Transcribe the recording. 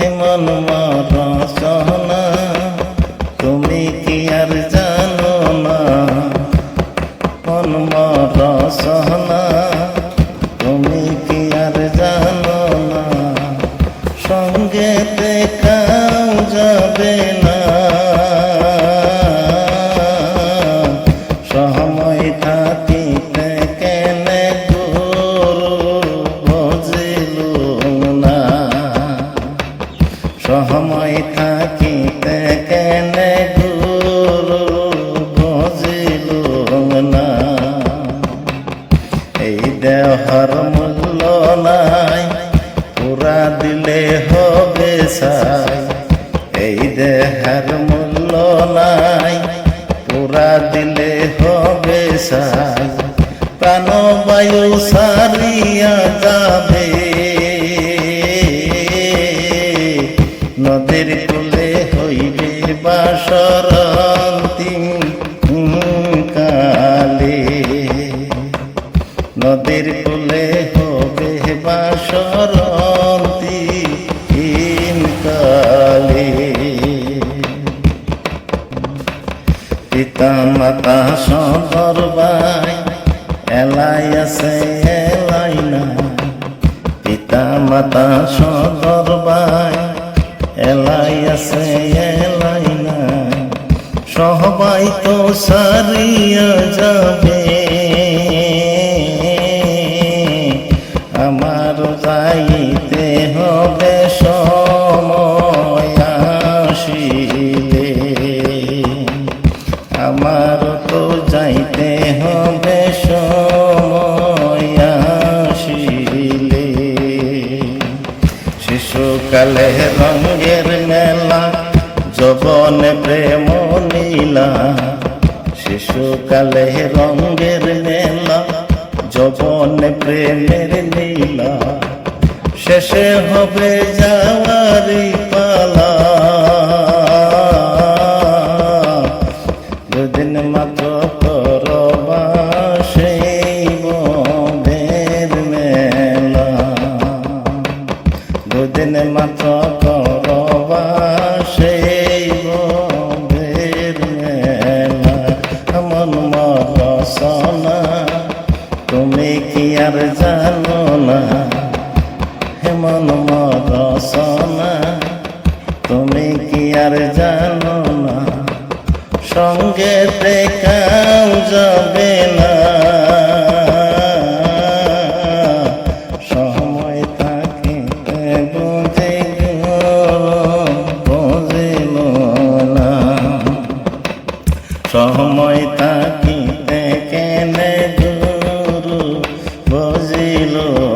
হেমন রচনা সহময় থাকিতে কেনে গুরু বুঝিল না? এই দেহর মূল্য নাই, পুরা দিলে হবে সাই এই দেহের মূল্য নাই, পুরা দিলে হবে সাই প্রাণবায়ু সারিয়া যাবে হইবে বাসর অন্তিম কালে নদীর কুলে হবে বাসর অন্তিম কালে পিতা মাতা সদর বাই, এলাই আছে, এলাই না। পিতা মাতা সদর বাই, এলাই আছে, এলাই সবাই তো সারিয়া যাবে। আমার যাইতে হবে সময় আমার তো যাইতে হবে সময় শিশুকালে রঙের যবন প্রেম নীলা শিশুকালে রঙের মেলা, যবন প্রেমের নীলা। শেষে হবে যাওয়ারি পালা। দুদিন মাত্র করবা সেই মেলা। দুদিন মাত্র আর জানো না, হেমন মরসনা তুমি কি আর জানো না, সঙ্গে দেখাও যাবে না। সময় বুঝিল না। সময় না